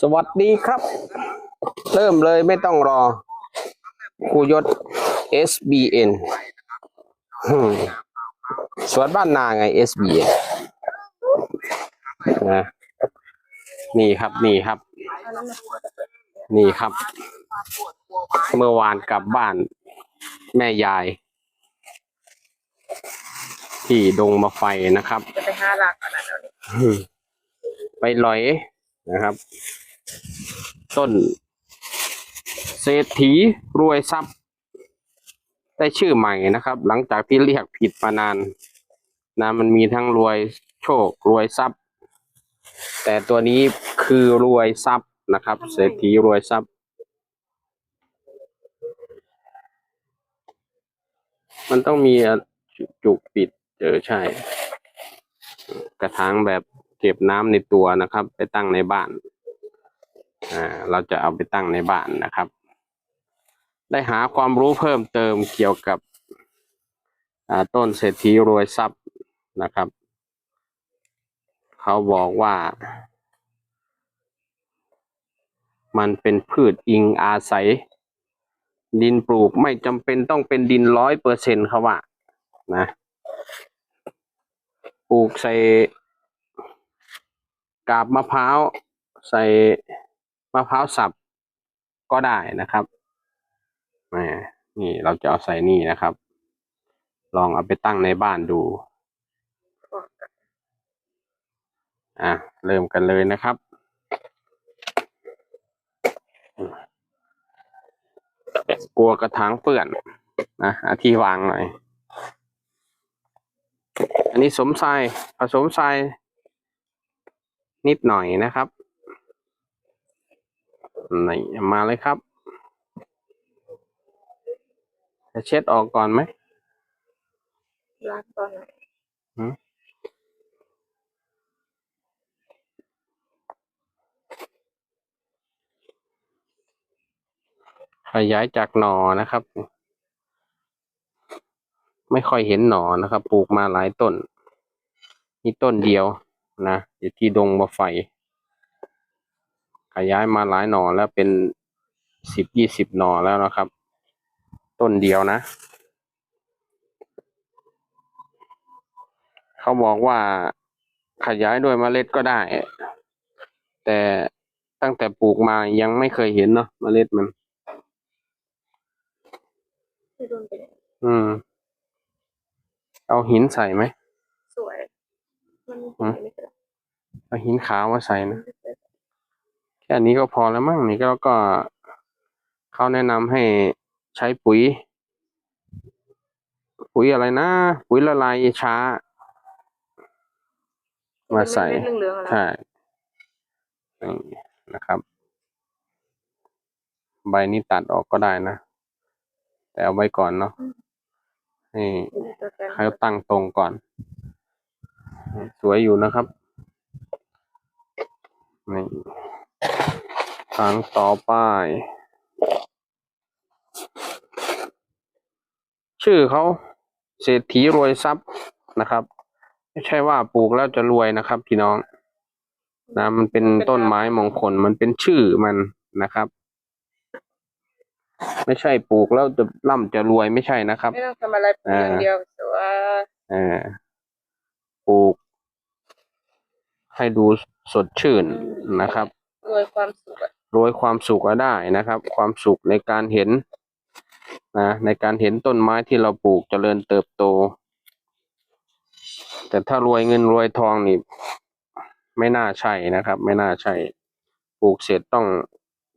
สวัสดีครับ เริ่มเลยไม่ต้องรอครูยศ SBN อืมสวนบ้านนาไง SBN นะนี่ครับนี่ครับ นี่ครับ เมื่อวานกลับบ้าน แม่ยาย ที่ดงมาไฟนะครับ จะไปห้าหลักขนาดนั้นอืมไปลอย นะครับ ต้น เศรษฐีรวยทรัพย์ ได้ชื่อใหม่นะครับ หลังจากที่เรียกผิดมานานนะมันมีทั้งรวยโชครวยทรัพย์ แต่ตัวนี้คือรวยทรัพย์นะครับ เศรษฐีรวยทรัพย์ มันต้องมีจุกปิดเออใช่ กระถางแบบ เก็บน้ำในตัวนะครับ ไปตั้งในบ้านอ่าเราจะเอาไปตั้งในบ้านนะครับ ได้หาความรู้เพิ่มเติมเกี่ยวกับอ่าต้นเศรษฐีรวยทรัพย์นะครับ เขาบอกว่า มันเป็นพืชอิงอาศัย ดินปลูกไม่จำเป็นต้องเป็นดินร้อยเปอร์เซ็นต์เขาว่านะ ปลูกใส่ กาบมะพร้าวใส่มะพร้าวสับก็ได้นะครับแหมนี่เราจะเอาใส่นี่นะครับ ลองเอาไปตั้งในบ้านดู อะ เริ่มกันเลยนะครับ กลัวกระถางเปื่อนนะอาที่วางหน่อย อันนี้สมทรายผสมทราย นิดหน่อยนะครับนี่มาเลยครับ จะเช็ดออกก่อนไหมล้างตอนไหนขยายจากหน่อนะครับ ไม่ค่อยเห็นหน่อนะครับ ปลูกมาหลายต้นนี่ต้นเดียว นะอยู่ที่ดงมะไฟ ขยายมาหลายหน่อแล้วเป็นสิบยี่สิบหน่อแล้วนะครับ ต้นเดียวนะ เขาบอกว่าขยายด้วยเมล็ดก็ได้ แต่ตั้งแต่ปลูกมายังไม่เคยเห็นเนาะเมล็ดมันที่โดนไปเนี่ยอืม เอาหินใส่ไหม สวย มันหืมไม่เป็นไร เอาหินขาวมาใส่นะแค่นี้ก็พอแล้วมั้งนี่ก็แล้วก็เขาแนะนำให้ใช้ปุ๋ย ปุ๋ยอะไรนะ ปุ๋ยละลายช้า มาใส่เรื่องเหลืองๆอะไรใช่นี่นะครับ ใบนี้ตัดออกก็ได้นะ แต่เอาไว้ก่อนเนาะให้ตัวแทนให้ตั้งตรงก่อน สวยอยู่นะครับ นี่ทางต่อไป ชื่อเขาเศรษฐีรวยทรัพย์นะครับ ไม่ใช่ว่าปลูกแล้วจะรวยนะครับพี่น้องนะมันเป็นต้นไม้มงคลมันเป็นชื่อมันนะครับ ไม่ใช่ปลูกแล้วจะร่ำจะรวยไม่ใช่นะครับไม่ต้องทำอะไรปลูกอย่างเดียวแต่ว่าเออปลูก ให้ดู สดชื่นนะครับรวยความสุขอะโรยความสุขก็ได้นะครับ ความสุขในการเห็นนะในการเห็นต้นไม้ที่เราปลูกเจริญเติบโต แต่ถ้ารวยเงินรวยทองนี่ไม่น่าใช่นะครับ ไม่น่าใช่ปลูกเสร็จต้อง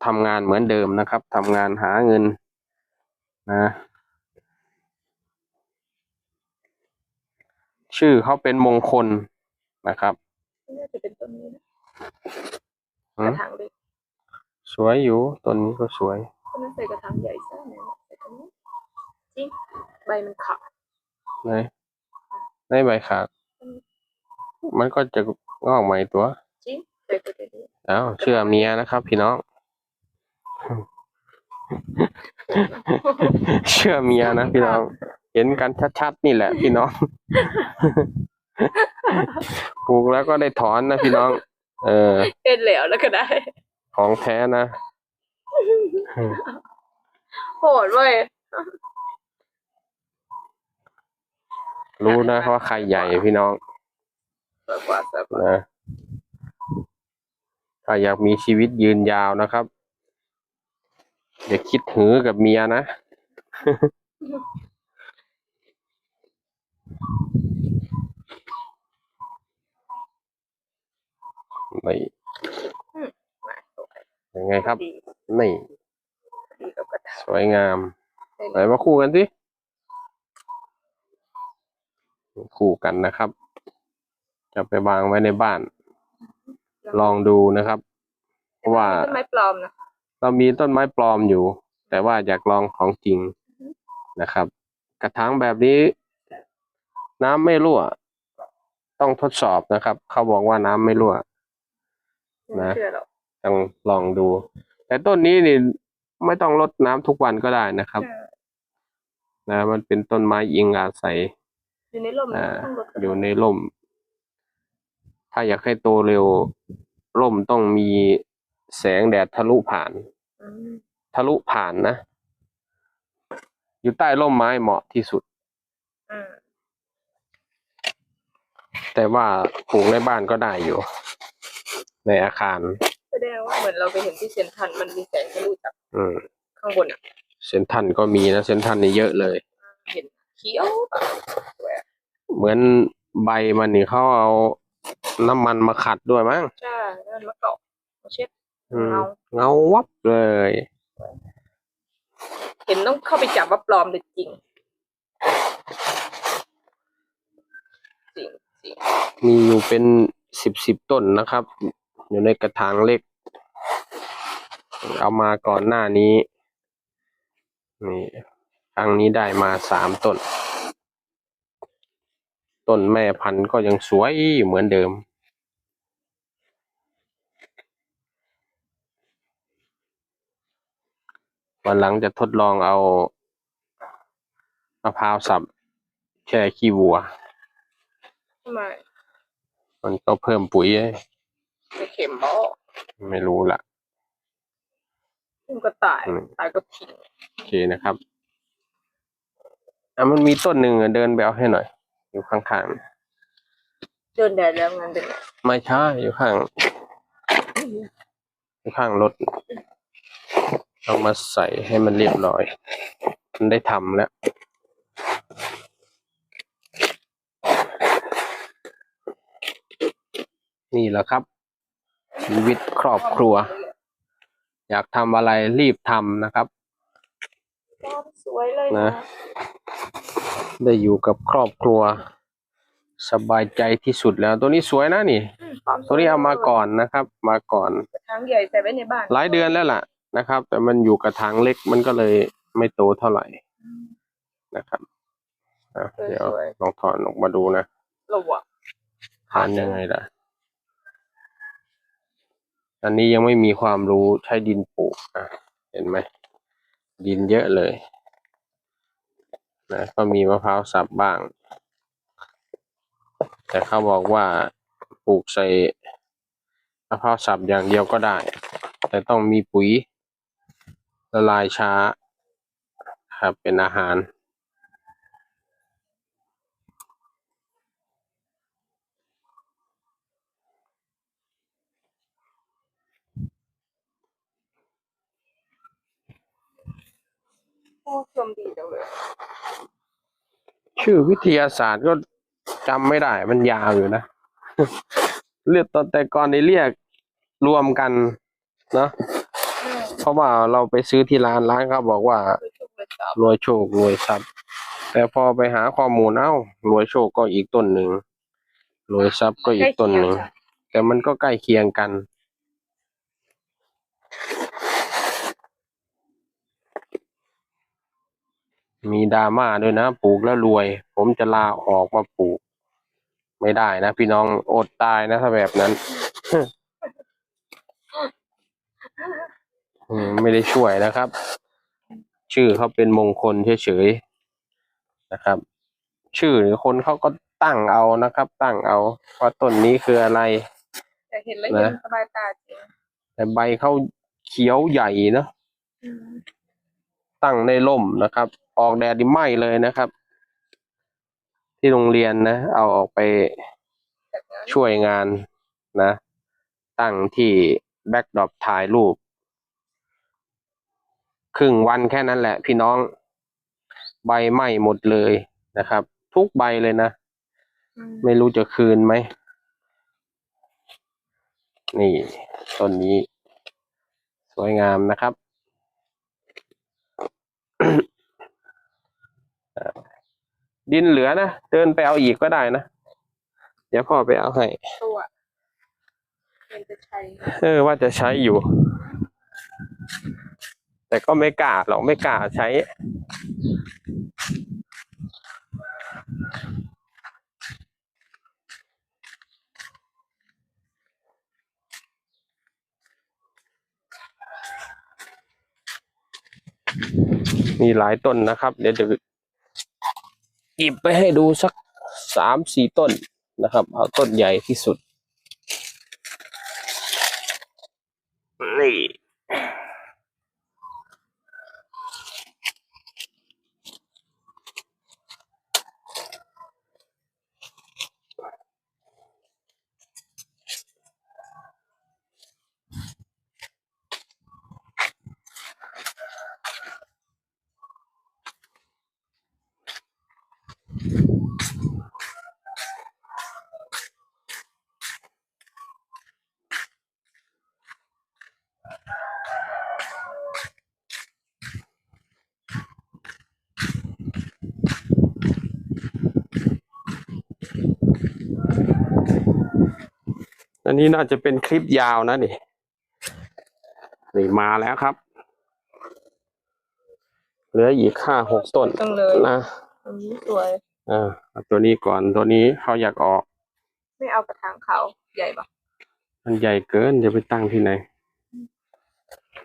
ทำงานเหมือนเดิมนะครับทำงานหาเงินนะชื่อเขาเป็นมงคลนะครับ น่าจะเป็นต้นนี้นะหืกมระถางเล็กสวยอยู่ต้นนี้ก็สวยก็น่าใส่กระถางใหญ่ซะหน่อยนะใส่ตรงนี้จริงใบมันขาดในในใบขาด มันก็จะงอกใหม่ตัวจริงใส่ตัวเดียวอ้าวเชื่อเมียนะครับ พี่น้องเชื่อเมียนะพี่น้อง เห็นกันชัดๆนี่แหละพี่น้อง ปลูกแล้วก็ได้ถอนนะพี่น้อง เออเอ็นเหลวแล้วก็ได้ ของแท้นะ โหดเว้ย รู้นะว่าใครใหญ่พี่น้องสวยกว่าสวยกว่านะถ้าอยากมีชีวิตยืนยาวนะครับอย่าคิดหือกับเมียนะ นี่มาสวยยังไงครับ ดีนี่ ดีกับกระถางสวยงามได้ไหนมาคู่กันสิ คู่กันนะครับ จะไปวางไว้ในบ้าน ลองดูนะครับเพราะว่า ต้นไม้ปลอมนะเรามีต้นไม้ปลอมอยู่ แต่ว่าอยากลองของจริงนะครับ กระถางแบบนี้ น้ำไม่รั่ว ต้องทดสอบนะครับ เขาบอกว่าน้ำไม่รั่วไม่ นะเชื่อหรอกต้องลองดู แต่ต้นนี้นี่ไม่ต้องรดน้ำทุกวันก็ได้นะครับใช่นะ มันเป็นต้นไม้อิงอาศัยอยู่ในร่มอ่าต้องลดกระอยู่ถางในร่ม ถ้าอยากให้โตเร็วร่มต้องมีแสงแดดทะลุผ่านอืมทะลุผ่านนะ อยู่ใต้ร่มไม้เหมาะที่สุดอ่าแต่ว่าปลูกในบ้านก็ได้อยู่ ในอาคาร แสดงว่าเหมือนเราไปเห็นที่เซ็นทรัลมันมีแสงทะลุจากอืมข้างบนอะ เซนทรันก็มีนะเซนทรันนี่เยอะเลย เห็นเขียวสวยอะเหมือนใบมันนี่เขาเอาน้ำมันมาขัดด้วยมั้งใช่แล้วมันมาเกาะมาเช็ดอืมเงาเงาวับเลย เห็นต้องเข้าไปจับว่าปลอมหรือจริงจริงจริงมีอยู่เป็นสิบสิบต้นนะครับ อยู่ในกระถางเล็ก เอามาก่อนหน้านี้ นี่ครั้งนี้ได้มาสามต้น ต้นแม่พันธุ์ก็ยังสวยเหมือนเดิม วันหลังจะทดลองเอามะพร้าวสับแช่ขี้วัวทำไมมันก็เพิ่มปุ๋ย ไม่เข็มบ่ไม่รู้ละมันก็ตายอืมตายก็ทิ้งโอเคนะครับอะมันมีต้นหนึ่งอะเดินไปเอาให้หน่อย อยู่ข้างเดินแดดแล้วงานเป็นไงๆไม่ใช่อยู่ข้างอยู่ข้างรถเอามาใส่ให้มันเรียบร้อย มันได้ทำแล้ว นี่แหละครับ ชีวิตครอบครัว อยากทำอะไรรีบทำนะครับปลอมสวยเลยนะนะ ได้อยู่กับครอบครัว สบายใจที่สุดแล้ว ตัวนี้สวยนะนี่อืมปลอมสยตัวนี้เอามาก่อนนะครับ มาก่อนกระถางใหญ่ใส่ไว้ในบ้านหลายเดือนแล้วล่ะนะครับ แต่มันอยู่กระถางเล็กมันก็เลยไม่โตเท่าไหร่นะครับอะเดี๋ยวลองถอนออกมาดูนะระวังทานยังไงล่ะ อันนี้ยังไม่มีความรู้ใช้ดินปลูกอะเห็นไหมดินเยอะเลยนะก็มีมะพร้าวสับบ้าง แต่เขาบอกว่าปลูกใส่มะพร้าวสับอย่างเดียวก็ได้ แต่ต้องมีปุ๋ยละลายช้าครับเป็นอาหาร โอ้ชมดีจังเลย ชื่อวิทยาศาสตร์ก็จำไม่ได้ มันยาวอยู่นะ เรียกตอนแต่ก่อนนี้เรียกรวมกันเนาะอืมเพราะว่าเราไปซื้อที่ร้านร้านเขาบอกว่าคือชุบเลยจับรวยโชครวยทรัพย์ แต่พอไปหาข้อมูลเอ้ารวยโชคก็อีกต้นหนึ่งรวยทรัพย์ก็อีกต้นหนึ่งแต่มันก็ใกล้เคียงกัน มีดราม่าด้วยนะปลูกแล้วรวย ผมจะลาออกมาปลูก ไม่ได้นะพี่น้องอดตายนะถ้าแบบนั้นอืมไม่ได้ช่วยนะครับ ชื่อเขาเป็นมงคลเฉยๆนะครับ ชื่อหรือคนเขาก็ตั้งเอานะครับ ตั้งเอาว่าต้นนี้คืออะไรแต่เห็นแล้วนะเย็นสบายตาจริงแต่ใบเขาเขียวใหญ่เนอะอืมตั้งในร่มนะครับ ออกแดดดิไหม้เลยนะครับ ที่โรงเรียนนะ เอาออกไปช่วยงานนะ ตั้งที่แบ็กดรอปถ่ายรูป ครึ่งวันแค่นั้นแหละ พี่น้องใบไหม้หมดเลยนะครับ ทุกใบเลยนะมไม่รู้จะคืนไหม นี่ต้นนี้ สวยงามนะครับ ดินเหลือนะเดินไปเอาอีกก็ได้นะเดี๋ยวพ่อไปเอาให้ตัวมันจะใช้เออว่าจะใช้อยู่ แต่ก็ไม่กล้าหรอกไม่กล้าใช้มีหลายต้นนะครับ เดี๋ยวจะ หยิบไปให้ดูสักสามสี่ต้นนะครับ เอาต้นใหญ่ที่สุดนี่ อันนี้น่าจะเป็นคลิปยาวนะนี่นี่มาแล้วครับ เหลืออีกห้าหกต้นต้องเลยนะอันนี้สวยอ่าเอาตัวนี้ก่อนตัวนี้เขาอยากออก ไม่เอากระถางเขาใหญ่ปะมันใหญ่เกินจะไปตั้งที่ไหน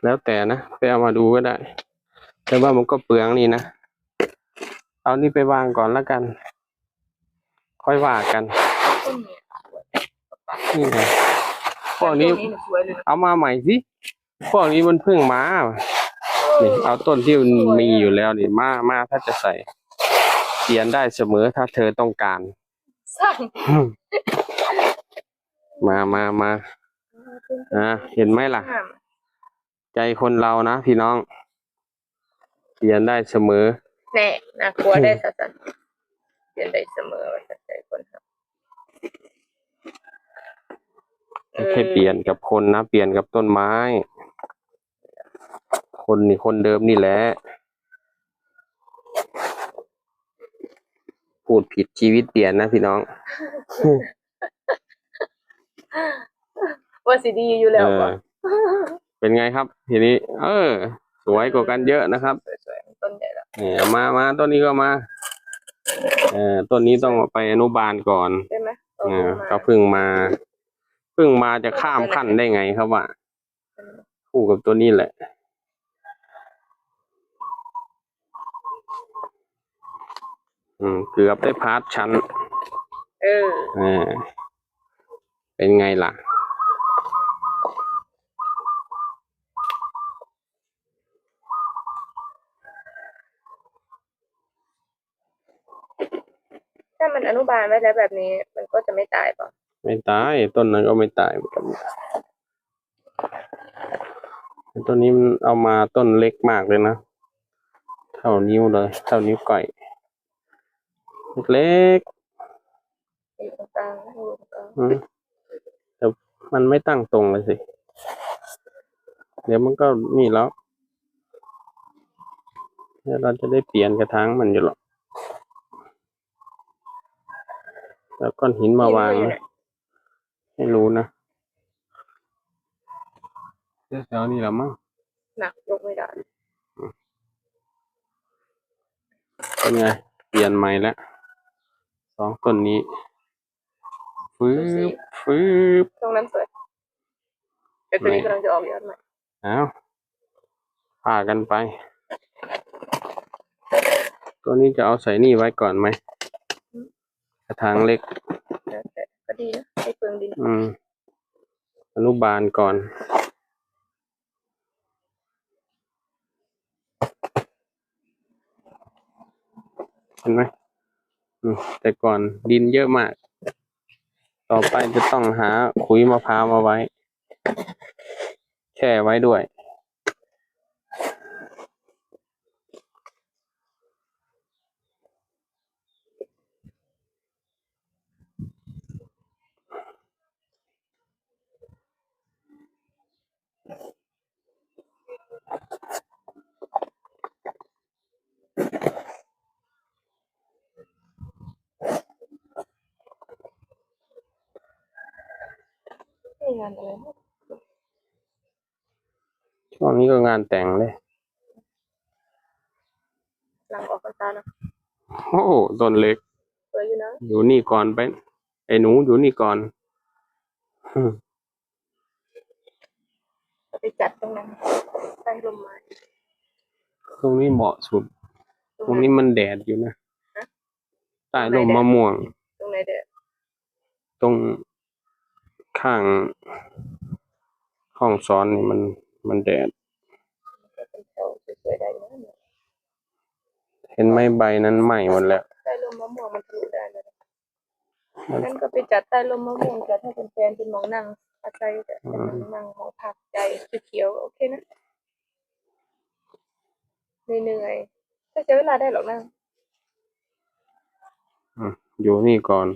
แล้วแต่นะไปเอามาดูก็ได้ แต่ว่ามันก็เปลืองนี่นะเอานี่ไปวางก่อนแล้วกัน ค่อยว่ากันต้นเนี้ยสวย นี่ไงพวกนี้ต้สวยเลยนะเอามาใหม่สิพวกนี้มันเพิ่งมานี่เอาต้นที่มันมีอยู่แล้วนี่มามาถ้าจะใส่เปลี่ยนได้เสมอถ้าเธอต้องการสร้างมามามาอ่าเห็นไหมล่ะงามใจคนเรานะพี่น้อง เปลี่ยนได้เสมอ แน่น่ากลัวได้สัสๆเปลี่ยนได้เสมอว่าสัใจคนครับ ไม่ใช่เปลี่ยนกับคนนะ เปลี่ยนกับต้นไม้ คนนี่คนเดิมนี่แหละ พูดผิดชีวิตเปลี่ยนนะพี่น้อง ว่าสิดีอยู่แล้วเออวะเป็นไงครับ ทีนี้ เออ สวยกว่ากันเยอะนะครับ สวยๆต้นใหญ่แล้วนี่เอามามาต้นนี้ก็มา เออต้นนี้ต้องเอาไปอนุบาลก่อนใช่ไหมโตเอขึ้อนมาเขาเพิ่งมาเพิ่งมาจะข้ามขั้นได้ไงครับว่าคู่กับตัวนี้แหละ อืม เกือบได้พาร์ทชั้น เออเออเป็นไงล่ะ ถ้ามันอนุบาลไว้แล้วแบบนี้ มันก็จะไม่ตายป่ะ ไม่ตาย ต้นนั้นก็ไม่ตายเหมือนกันต้นนี้มันเอามาต้นเล็กมากเลยนะ เท่านิ้วเลย เท่านิ้วก้อยเล็กอยู่ตรงกลางอยู่ตรงกลางๆอืมแต่มันไม่ตั้งตรงเลยสิ เดี๋ยวมันก็นี่แล้วเดี๋ยวเราจะได้เปลี่ยนกระถางมันอยู่หรอกแล้วก้อนหินมาวางนะ ไม่รู้นะแถวๆนี้แหละมั้งหนักยกไม่ได้เป็นไง เปลี่ยนใหม่แล้วสองต้นนี้ฟื้บฟื้บตรงนั้นสวยแต่ตัวนี้กำลังจะออกยอดใหม่เอาพากันไป ตัวนี้จะเอาใส่นี่ไว้ก่อนไหมกระถางเล็ก อืมอนุบาลก่อน เห็นไหมแต่ก่อนดินเยอะมาก ต่อไปจะต้องหาขุยมะพร้าวมาไว้ แช่ไว้ด้วย งานอะไรนะช่วงนี้ก็งานแต่งเลย หลังออกพรรษาเนาะโอ้โหต้นเล็ก สวยอยู่นะอยู่นี่ก่อนไป ไอ้หนูอยู่นี่ก่อนอืมไปจัดตรงนั้นใต้ลมไม้ตรงนี้เหมาะสุด ตรงนี้มันแดดอยู่นะฮะใต้ร่มมะม่วง ตรงไหนเด้อตรง ข้างห้องซ้อนนี่มันมันแดดก็เป็นแถวสวยๆได้อยู่นะเนี่ยเห็นไหมใบนั้นไหม้หมดแล้วใต้ลมมะม่วงมันทะลุได้เลยนั่นก็ไปจัดใต้ลมมะม่วงจัดให้เป็นแฟนเป็นหมองนั่งอาศัยแต่เป็นนั่งหมองผักใจเขียวๆโอเคนะเหนื่อยๆถ้าใช้เวลาได้หรอกนะอยู่นี่ก่อน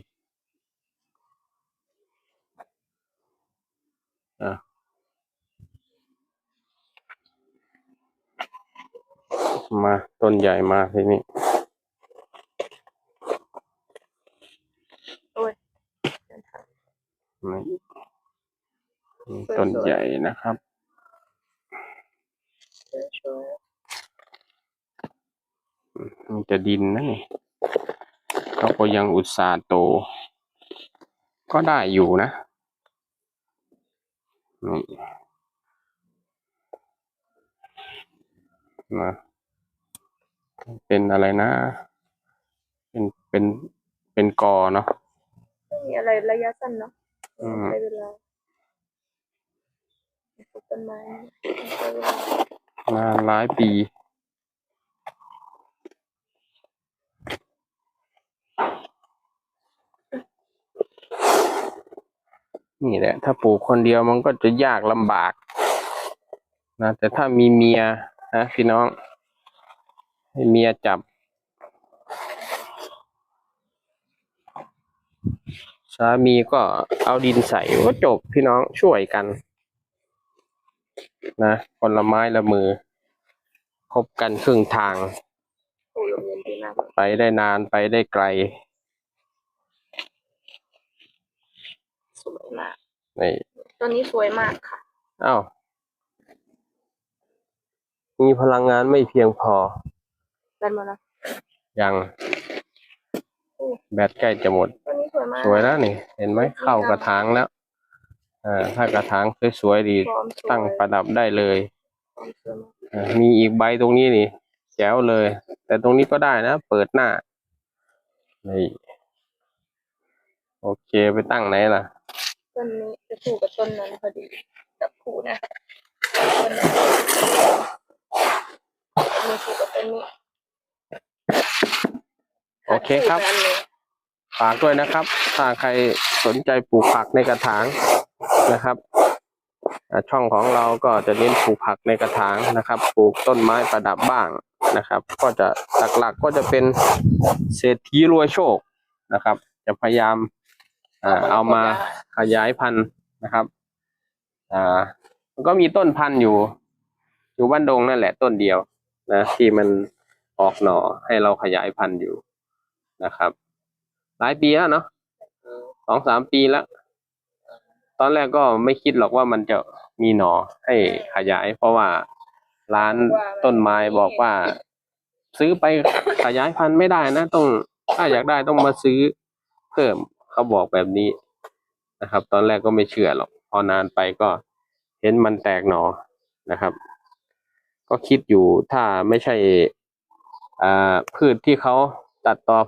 มาต้นใหญ่มาทีนี้โอ้ยนี่นี่ต้นใหญ่นะครับช่วยมีแต่ดินนะนี่เขาก็ยังอุตส่าห์โต ก็ได้อยู่นะนี่นะ เป็นอะไรนะ เป็นเป็นเป็นกอเนาะๆไม่มีอะไรระยะสั้นเนาะอืมใช้เวลาปลูกต้นไม้ใช้เวลามาหลายปีนี่แหละ ถ้าปลูกคนเดียวมันก็จะยากลำบากนะแต่ถ้ามีเมียนะพี่น้อง ให้เมียจับ สามีก็เอาดินใส่ก็จบพี่น้องช่วยกัน นะคนละไม้ละมือ คบกันครึ่งทางปลูกลมเย็นดีมากไปได้นานไปได้ไกลสวยมากนี่ต้นนี้สวยมากค่ะ อ้าว มีพลังงานไม่เพียงพอ กันมาแล้วยังแบตใกล้จะหมดต้นนี้สวยมากสวยแล้วนี่ เห็นไหมเข้ากระถางแล้วอ่าถ้ากระถางสวยๆดีฟอร์มสวยตั้งประดับได้เลยฟอร์มสวยมากอ่ามีอีกใบตรงนี้นี่แจ๋วเลย แต่ตรงนี้ก็ได้นะ เปิดหน้านี่โอเคไปตั้งไหนล่ะต้นนี้จะคู่กับต้นนั้นพอดีจับคู่นะต้นนี้ต้นนี้คู่กับต้นนี้ โอเคครับ ฝากด้วยนะครับ ถ้าใครสนใจปลูกผักในกระถางนะครับช่องของเราก็จะเน้นปลูกผักในกระถางนะครับ ปลูกต้นไม้ประดับบ้างนะครับ ก็จะหลักๆก็จะเป็นเศรษฐีรวยโชคนะครับ จะพยายามอเอามาขยายพันธุ์นะครับอ่ามันก็มีต้นพันธุ์อยู่ อยู่บ้านดงนั่นแหละต้นเดียวนะที่มันออกหน่อให้เราขยายพันธุ์อยู่ นะครับ หลายปีแล้วเนาะสองสามปีแล้ว ตอนแรกก็ไม่คิดหรอกว่ามันจะมีหน่อให้ขยาย เพราะว่าร้านต้นไม้บอกว่า ซื้อไปขยายพันธุ์ไม่ได้นะต้องถ้าอยากได้ต้องมาซื้อเพิ่มเขาบอกแบบนี้นะครับ ตอนแรกก็ไม่เชื่อหรอก พอนานไปก็เห็นมันแตกหนอนะครับ ก็คิดอยู่ถ้าไม่ใช่อ่าพืชที่เขาตัดต่อ